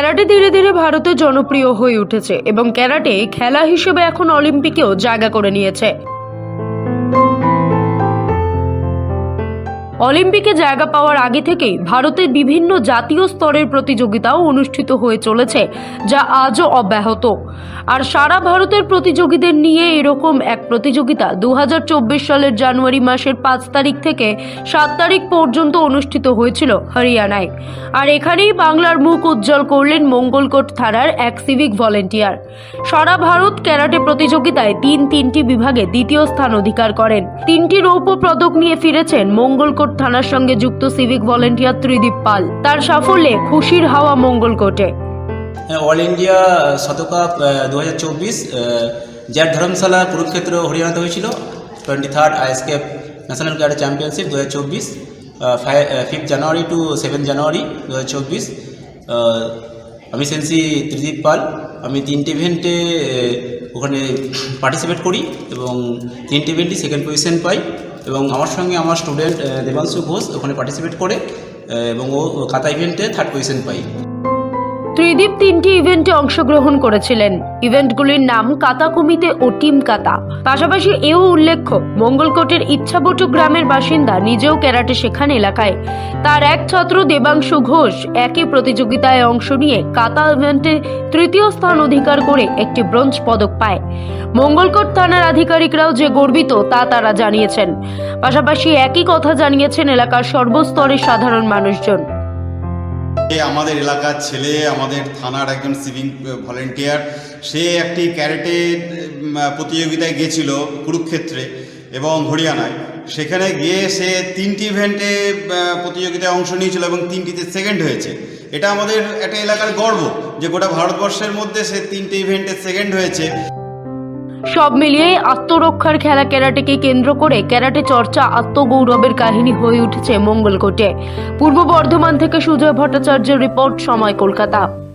Karate ধীরে ধীরে ভারতে জনপ্রিয় হয়ে উঠেছে এবং ক্যারাটে খেলা হিসেবে এখন অলিম্পিকেও জায়গা করে নিয়েছে। অলিম্পিকে জায়গা পাওয়ার আগে থেকেই ভারতের বিভিন্ন জাতীয় স্তরের প্রতিযোগিতাও অনুষ্ঠিত হয়ে চলেছে, যা আজও অব্যাহত। আর সারা ভারতের প্রতিযোগীদের নিয়ে এরকম এক প্রতিযোগিতা দু হাজার চব্বিশ সালের জানুয়ারি মাসের পাঁচ তারিখ থেকে সাত তারিখ পর্যন্ত অনুষ্ঠিত হয়েছিল হরিয়ানায়। আর এখানেই বাংলার মুখ উজ্জ্বল করলেন মঙ্গলকোট থানার এক সিভিক ভলেন্টিয়ার। সারা ভারত ক্যারাটে প্রতিযোগিতায় তিন তিনটি বিভাগে দ্বিতীয় স্থান অধিকার করেন। তিনটি রৌপ্য পদক নিয়ে ফিরেছেন মঙ্গলকোট থানার সঙ্গে যুক্ত সিভিক ভলেন্টিয়ার ত্রিদীপ পাল। তার সাফল্যে খুশির হাওয়া মঙ্গলকোটে অল ইন্ডিয়া শতকাপ দু হাজার চব্বিশ যার ধর্মশালা, কুরুক্ষেত্র, হরিয়ানাতে হয়েছিল। Twenty third ISKP national guard championship দু হাজার চব্বিশ fifth January to seven January দু হাজার চব্বিশ আমি সেন্সি ত্রিদীপ পাল। আমি তিনটে ইভেন্টে ওখানে পার্টিসিপেট করি এবং তিনটে ইভেন্টই সেকেন্ড পজিশন পাই এবং আমার সঙ্গে আমার স্টুডেন্ট দেবাংশু ঘোষ ওখানে পার্টিসিপেট করে এবং ও কাতা ইভেন্টে থার্ড পজিশন পাই। ত্রিদীপ তিনটি ইভেন্টে অংশগ্রহণ করেছিলেন। ইভেন্টগুলির নাম কাতাকুমিতে ও টিম কাতা। পাশাপাশি এও উল্লেখ্য, মঙ্গলকোটের ইচ্ছাবটু গ্রামের বাসিন্দা নিজেও ক্যারাটে শেখান এলাকায়। তার এক ছাত্র দেবাংশু ঘোষ একই প্রতিযোগিতায় অংশ নিয়ে কাতা ইভেন্টে তৃতীয় স্থান অধিকার করে একটি ব্রোঞ্জ পদক পায়। মঙ্গলকোট থানার আধিকারিকরাও যে গর্বিত, তা তারা জানিয়েছেন। পাশাপাশি একই কথা জানিয়েছেন এলাকার সর্বস্তরের সাধারণ মানুষজন। আমাদের এলাকার ছেলে, আমাদের থানার একজন সিভিং ভলেন্টিয়ার, সে একটি ক্যারেটে প্রতিযোগিতায় গেছিল কুরুক্ষেত্রে এবং হরিয়ানায়। সেখানে গিয়ে সে তিনটি ইভেন্টে প্রতিযোগিতায় অংশ নিয়েছিল এবং তিনটিতে সেকেন্ড হয়েছে। এটা আমাদের একটা এলাকার গর্ব যে গোটা ভারতবর্ষের মধ্যে সে তিনটে ইভেন্টে সেকেন্ড হয়েছে। সব মিলিয়ে আত্মরক্ষার খেলা ক্যারাটেকে কেন্দ্র করে ক্যারাটে চর্চা আত্মগৌরবের কাহিনী হয়ে উঠেছে মঙ্গলকোটে। পূর্ব বর্ধমান থেকে সুজয় ভট্টাচার্যের রিপোর্ট সময় কলকাতা।